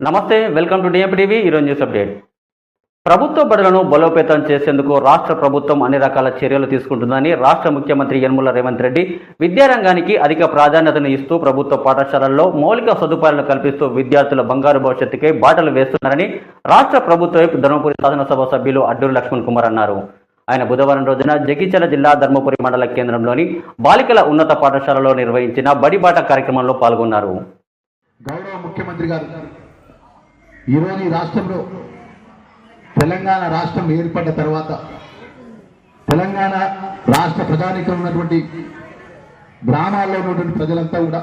నమస్తే welcome to DMP TV ఈరోజు news update ప్రభుత్వ బడులను బలోపేతం చేసేందుకు రాష్ట్ర ప్రభుత్వం అన్ని రకాల చర్యలు తీసుకుంటుందని రాష్ట్ర ముఖ్యమంత్రి యనమల రేవంత్ రెడ్డి విద్యారంగానికి అధిక ప్రాధాన్యతను ఇస్తూ ప్రభుత్వ పాఠశాలల్లో మౌలిక సదుపాయాలను కల్పిస్తూ విద్యార్థుల బంగారు భవిష్యత్తుకే బాటలు వేస్తున్నారని రాష్ట్ర ప్రభుత్వ ధర్మపురి శాసనసభ సభ్యులు అడ్డూరు లక్ష్మణ్ కుమార్ అన్నారు. ఆయన బుధవారం రోజున జగిత్యాల జిల్లా ధర్మపురి మండల కేంద్రంలోని బాలికల ఉన్నత పాఠశాలలో నిర్వహించిన బడిబాట కార్యక్రమంలో పాల్గొన్నారు. గౌరవ ముఖ్యమంత్రి గారు ఈరోజు ఈ రాష్ట్రంలో తెలంగాణ రాష్ట్రం ఏర్పడ్డ తర్వాత తెలంగాణ రాష్ట్ర ప్రజానికం ఉన్నటువంటి గ్రామాల్లో ఉన్నటువంటి ప్రజలంతా కూడా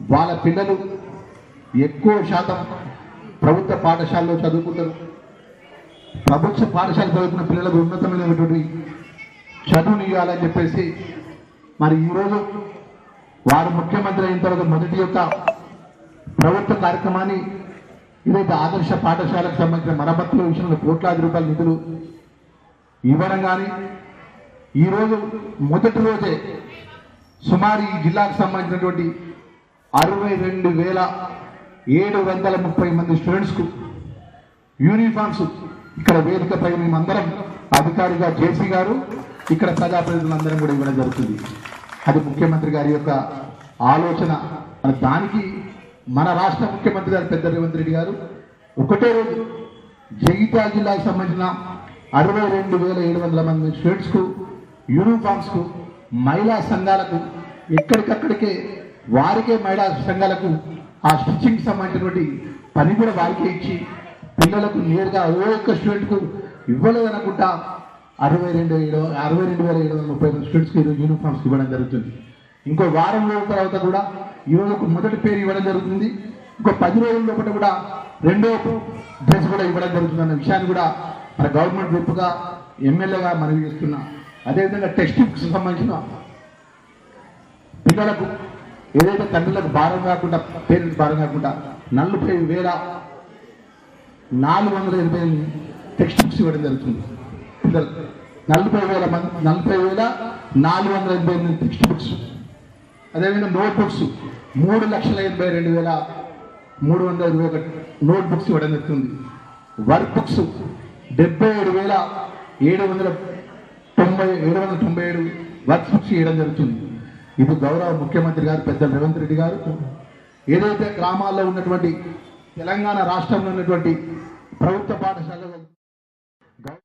వాళ్ళ పిల్లలు ఎక్కువ శాతం ప్రభుత్వ పాఠశాలలో చదువుకుంటారు. ప్రభుత్వ పాఠశాల చదువుకున్న పిల్లలకు ఉన్నతమైనటువంటి చదువుని ఇవ్వాలని చెప్పేసి మరి ఈరోజు వారు ముఖ్యమంత్రి అయిన తర్వాత మొదటి యొక్క ప్రభుత్వ కార్యక్రమాన్ని ఇదైతే ఆదర్శ పాఠశాలకు సంబంధించిన మరమ్మతుల విషయంలో కోట్లాది రూపాయల నిధులు ఇవ్వడం కానీ ఈరోజు మొదటి రోజే సుమారు ఈ జిల్లాకు సంబంధించినటువంటి అరవై రెండు వేల ఏడు వందల ముప్పై మంది స్టూడెంట్స్కు యూనిఫామ్స్ ఇక్కడ వేదికపై మేమందరం అధికారిగా జేసీ గారు ఇక్కడ ప్రజాప్రతినిధులందరం కూడా ఇవ్వడం జరుగుతుంది. అది ముఖ్యమంత్రి గారి యొక్క ఆలోచన. దానికి మన రాష్ట్ర ముఖ్యమంత్రి గారు పెద్ద రేవంత్ రెడ్డి గారు ఒకటే రోజు జగిత్యాల జిల్లాకు సంబంధించిన అరవై రెండు వేల ఏడు వందల మంది స్టూడెంట్స్కు యూనిఫామ్స్కు మహిళా సంఘాలకు ఎక్కడికక్కడికే వారికే మహిళా సంఘాలకు ఆ స్టిచ్చింగ్ సంబంధించినటువంటి పని కూడా వారికే ఇచ్చి పిల్లలకు నేరుగా ఏ ఒక్క స్టూడెంట్కు ఇవ్వలేదనుకుంటా అరవై రెండు ఏడు అరవై రెండు వేల ఏడు వందల ముప్పై స్టూడెంట్స్కి ఈరోజు యూనిఫామ్స్ ఇవ్వడం జరుగుతుంది. ఇంకో వారం రోజుల తర్వాత కూడా ఈరోజు ఒక మొదటి పేరు ఇవ్వడం జరుగుతుంది. ఇంకో పది రోజుల లోపల కూడా రెండో డ్రెస్ కూడా ఇవ్వడం జరుగుతుంది అన్న విషయాన్ని కూడా మన గవర్నమెంట్ గ్రూప్గా ఎమ్మెల్యేగా మనవి చేస్తున్నా. అదేవిధంగా టెక్స్ట్ బుక్స్ సంబంధించిన పిల్లలకు ఏదైతే తండ్రులకు భారం కాకుండా పేరెంట్స్ భారం కాకుండా నలభై వేల నాలుగు వందల ఎనభై టెక్స్ట్ బుక్స్ ఇవ్వడం జరుగుతుంది. పిల్లలకు నలభై వేల మంది నలభై వేల నాలుగు వందల ఎనభై ఎనిమిది టెక్స్ట్ బుక్స్ అదేవిధంగా నోట్ బుక్స్ మూడు లక్షల ఎనభై రెండు వేల మూడు వందల ఇరవై ఒకటి నోట్ బుక్స్ ఇవ్వడం జరుగుతుంది. వర్క్ బుక్స్ డెబ్బై ఏడు వేల ఏడు వందల తొంభై ఏడు వందల తొంభై ఏడు వర్క్ బుక్స్ ఇవ్వడం జరుగుతుంది. ఇది గౌరవ ముఖ్యమంత్రి గారు పెద్ద రేవంత్ రెడ్డి గారు. ఏదైతే గ్రామాల్లో ఉన్నటువంటి తెలంగాణ రాష్ట్రంలో ఉన్నటువంటి ప్రభుత్వ పాఠశాలలో